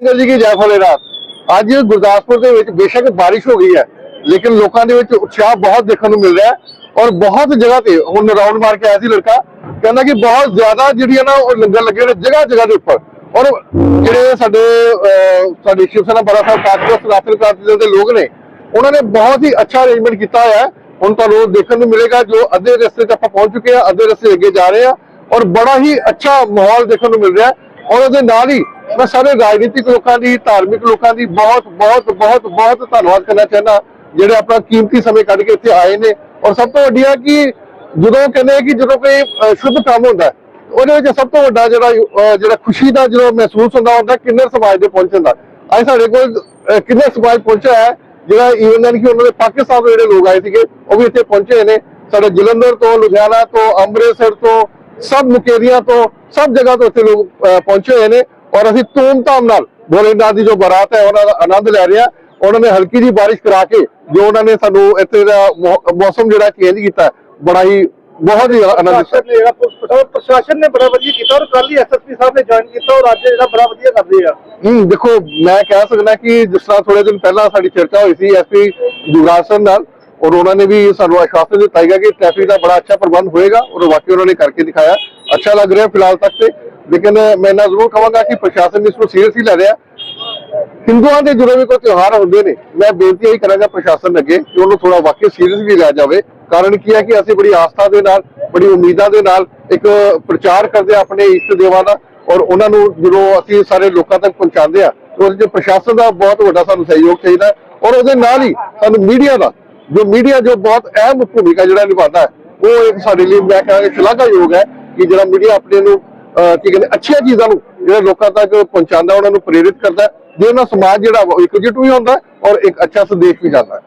ਸਿੰਘ ਜੀ ਕੀ ਜੈ ਭੋਲੇਨਾਥ ਅੱਜ ਗੁਰਦਾਸਪੁਰ ਦੇ ਵਿੱਚ ਬੇਸ਼ੱਕ ਬਾਰਿਸ਼ ਹੋ ਗਈ ਹੈ, ਲੇਕਿਨ ਲੋਕਾਂ ਦੇ ਵਿੱਚ ਉਤਸ਼ਾਹ ਬਹੁਤ ਦੇਖਣ ਨੂੰ ਮਿਲ ਰਿਹਾ ਹੈ ਔਰ ਬਹੁਤ ਜਗ੍ਹਾ ਤੇ ਹੁਣ ਰਾਉਂਡ ਮਾਰ ਕੇ ਆਇਆ ਸੀ ਲੜਕਾ, ਕਹਿੰਦਾ ਕਿ ਬਹੁਤ ਜ਼ਿਆਦਾ ਜਿਹੜੀਆਂ ਨਾ ਉਹ ਲੰਗਰ ਲੱਗੇ ਨੇ ਜਗ੍ਹਾ ਜਗ੍ਹਾ ਦੇ ਉੱਪਰ। ਔਰ ਜਿਹੜੇ ਸਾਡੇ ਸਾਡੇ ਸ਼ਿਵ ਸੈਨਾ ਬੜਾ ਸਾਹਿਬ ਕਾਂਗਰਸ ਰਾਸ਼ਟਰ ਕਾਂਗਰਸ ਦੇ ਲੋਕ ਨੇ, ਉਹਨਾਂ ਨੇ ਬਹੁਤ ਹੀ ਅੱਛਾ ਅਰੇਂਜਮੈਂਟ ਕੀਤਾ ਹੋਇਆ ਹੁਣ ਤੁਹਾਨੂੰ ਦੇਖਣ ਨੂੰ ਮਿਲੇਗਾ ਜੋ ਅੱਧੇ ਰਸਤੇ ਤੇ ਆਪਾਂ ਪਹੁੰਚ ਚੁੱਕੇ ਆ ਅੱਧੇ ਰਸਤੇ ਅੱਗੇ ਜਾ ਰਹੇ ਆ ਔਰ ਬੜਾ ਹੀ ਅੱਛਾ ਮਾਹੌਲ ਦੇਖਣ ਨੂੰ ਮਿਲ ਰਿਹਾ ਔਰ ਉਹਦੇ ਨਾਲ ਹੀ ਮੈਂ ਸਾਰੇ ਰਾਜਨੀਤਿਕ ਲੋਕਾਂ ਦੀ ਧਾਰਮਿਕ ਲੋਕਾਂ ਦੀ ਬਹੁਤ ਬਹੁਤ ਬਹੁਤ ਬਹੁਤ ਧੰਨਵਾਦ ਕਰਨਾ ਚਾਹੁੰਦਾ। ਜਿਹੜੇ ਆਪਣਾ ਕੀਮਤੀ ਸਮੇਂ ਕੱਢ ਕੇ ਇੱਥੇ ਆਏ ਨੇ। ਔਰ ਸਭ ਤੋਂ ਵੱਡੀ ਹੈ ਕਿ ਜਦੋਂ ਕਹਿੰਦੇ ਕਿ ਜਦੋਂ ਕੋਈ ਸ਼ੁੱਧ ਕੰਮ ਹੁੰਦਾ ਉਹਦੇ ਵਿੱਚ ਸਭ ਤੋਂ ਵੱਡਾ ਜਿਹੜਾ ਜਿਹੜਾ ਖੁਸ਼ੀ ਦਾ ਜਦੋਂ ਮਹਿਸੂਸ ਹੁੰਦਾ ਹੁੰਦਾ ਕਿੰਨਰ ਸਮਾਜ ਦੇ ਪਹੁੰਚਣ ਦਾ। ਅੱਜ ਸਾਡੇ ਕੋਲ ਅਹ, ਕਿੰਨਰ ਸਮਾਜ ਪਹੁੰਚਿਆ ਹੈ ਜਿਹੜਾ ਈਵਨ ਦਨ ਕਿ ਉਹਨਾਂ ਦੇ ਪਾਕਿਸਤਾਨ ਦੇ ਜਿਹੜੇ ਲੋਕ ਆਏ ਸੀਗੇ ਉਹ ਵੀ ਇੱਥੇ ਪਹੁੰਚੇ ਹੋਏ ਨੇ। ਸਾਡੇ ਜਲੰਧਰ ਤੋਂ ਲੁਧਿਆਣਾ ਤੋਂ ਅੰਮ੍ਰਿਤਸਰ ਤੋਂ ਸਭ ਮੁਕੇਰੀਆਂ ਤੋਂ ਸਭ ਜਗ੍ਹਾ ਤੋਂ ਇੱਥੇ ਲੋਕ ਪਹੁੰਚੇ ਹੋਏ ਨੇ। ਔਰ ਅਸੀਂ ਧੂਮਧਾਮ ਨਾਲ ਭੋਲੇਨਾਥ ਦੀ ਜੋ ਬਰਾਤ ਹੈ ਉਹਨਾਂ ਦਾ ਆਨੰਦ ਲੈ ਰਹੇ ਹਾਂ। ਉਹਨਾਂ ਨੇ ਹਲਕੀ ਜੀ ਬਾਰਿਸ਼ ਕਰਾ ਕੇ ਜੋ ਉਹਨਾਂ ਨੇ ਸਾਨੂੰ ਇੱਥੇ ਦਾ ਮੌਸਮ ਜਿਹੜਾ ਚੇਂਜ ਕੀਤਾ ਬੜਾ ਹੀ ਬਹੁਤ ਹੀ ਆਨੰਦ ਪ੍ਰਸ਼ਾਸਨ ਨੇ ਜਿਹੜਾ ਪੁਲਿਸ ਪ੍ਰਸ਼ਾਸਨ ਪ੍ਰਸ਼ਾਸਨ ਨੇ ਬੜਾ ਵਧੀਆ ਕੀਤਾ ਔਰ ਕੱਲ ਹੀ ਐਸਐਸਪੀ ਸਾਹਿਬ ਨੇ ਜੁਆਇਨ ਕੀਤਾ ਔਰ ਅੱਜ ਜਿਹੜਾ ਬੜਾ ਵਧੀਆ ਕਰ ਰਹੇ ਆ। ਹੂੰ ਦੇਖੋ ਮੈਂ ਕਹਿ ਸਕਦਾ ਕਿ ਜਿਸ ਤਰ੍ਹਾਂ ਥੋੜੇ ਦਿਨ ਪਹਿਲਾਂ ਸਾਡੀ ਚਰਚਾ ਹੋਈ ਸੀ ਐਸਪੀ ਸਿੰਘ ਨਾਲ ਔਰ ਉਹਨਾਂ ਨੇ ਵੀ ਸਾਨੂੰ ਆਸ਼ਵਾਸਨ ਦਿੱਤਾ ਹੈਗਾ ਕਿ ਟ੍ਰੈਫਿਕ ਦਾ ਬੜਾ ਅੱਛਾ ਪ੍ਰਬੰਧ ਹੋਏਗਾ ਔਰ ਵਾਕਈ ਉਹਨਾਂ ਨੇ ਕਰਕੇ ਦਿਖਾਇਆ। ਅੱਛਾ ਲੱਗ ਰਿਹਾ ਫਿਲਹਾਲ ਤੱਕ ਤੇ। ਲੇਕਿਨ ਮੈਂ ਨਾ ਜ਼ਰੂਰ ਕਹਾਂਗਾ ਕਿ ਪ੍ਰਸ਼ਾਸਨ ਇਸ ਨੂੰ ਸੀਰੀਅਸਲੀ ਲੈ ਰਿਹਾ। ਹਿੰਦੂਆਂ ਦੇ ਜਦੋਂ ਵੀ ਕੋਈ ਤਿਉਹਾਰ ਹੁੰਦੇ ਨੇ, ਮੈਂ ਬੇਨਤੀ ਇਹੀ ਕਰਾਂਗਾ ਪ੍ਰਸ਼ਾਸਨ ਅੱਗੇ ਕਿ ਉਹਨੂੰ ਥੋੜਾ ਵਾਕਈ ਸੀਰੀਅਸਲੀ ਲਿਆ ਜਾਵੇ। ਕਾਰਨ ਕੀ ਹੈ ਕਿ ਅਸੀਂ ਬੜੀ ਆਸਥਾ ਦੇ ਨਾਲ, ਬੜੀ ਉਮੀਦਾਂ ਦੇ ਨਾਲ ਇੱਕ ਪ੍ਰਚਾਰ ਕਰਦੇ ਹਾਂ ਆਪਣੇ ਇਸ਼ਟ ਦੇਵਾਂ ਦਾ ਔਰ ਉਹਨਾਂ ਨੂੰ ਜਦੋਂ ਅਸੀਂ ਸਾਰੇ ਲੋਕਾਂ ਤੱਕ ਪਹੁੰਚਾਉਂਦੇ ਆ ਉਹਦੇ ਚ ਪ੍ਰਸ਼ਾਸਨ ਦਾ ਬਹੁਤ ਵੱਡਾ ਸਾਨੂੰ ਸਹਿਯੋਗ ਚਾਹੀਦਾ ਔਰ ਉਹਦੇ ਨਾਲ ਹੀ ਸਾਨੂੰ ਮੀਡੀਆ ਦਾ, ਜੋ ਮੀਡੀਆ ਜੋ ਬਹੁਤ ਅਹਿਮ ਭੂਮਿਕਾ ਜਿਹੜਾ ਨਿਭਾਉਂਦਾ ਹੈ, ਉਹ ਇੱਕ ਸਾਡੇ ਲਈ ਮੈਂ ਕਹਾਂਗਾ ਸ਼ਲਾਘਾਯੋਗ ਹੈ ਕਿ ਜਿਹੜਾ ਮੀਡੀਆ ਆਪਣੇ ਨੂੰ ਕੀ ਕਹਿੰਦੇ, ਅੱਛੀਆਂ ਚੀਜ਼ਾਂ ਨੂੰ ਜਿਹੜੇ ਲੋਕਾਂ ਤੱਕ ਪਹੁੰਚਾਉਂਦਾ, ਉਹਨਾਂ ਨੂੰ ਪ੍ਰੇਰਿਤ ਕਰਦਾ ਜੇ ਉਹਨਾਂ ਸਮਾਜ ਜਿਹੜਾ ਉਹ ਇਕਜੁੱਟ ਵੀ ਹੁੰਦਾ ਔਰ ਇੱਕ ਅੱਛਾ ਸੰਦੇਸ਼ ਵੀ ਜਾਂਦਾ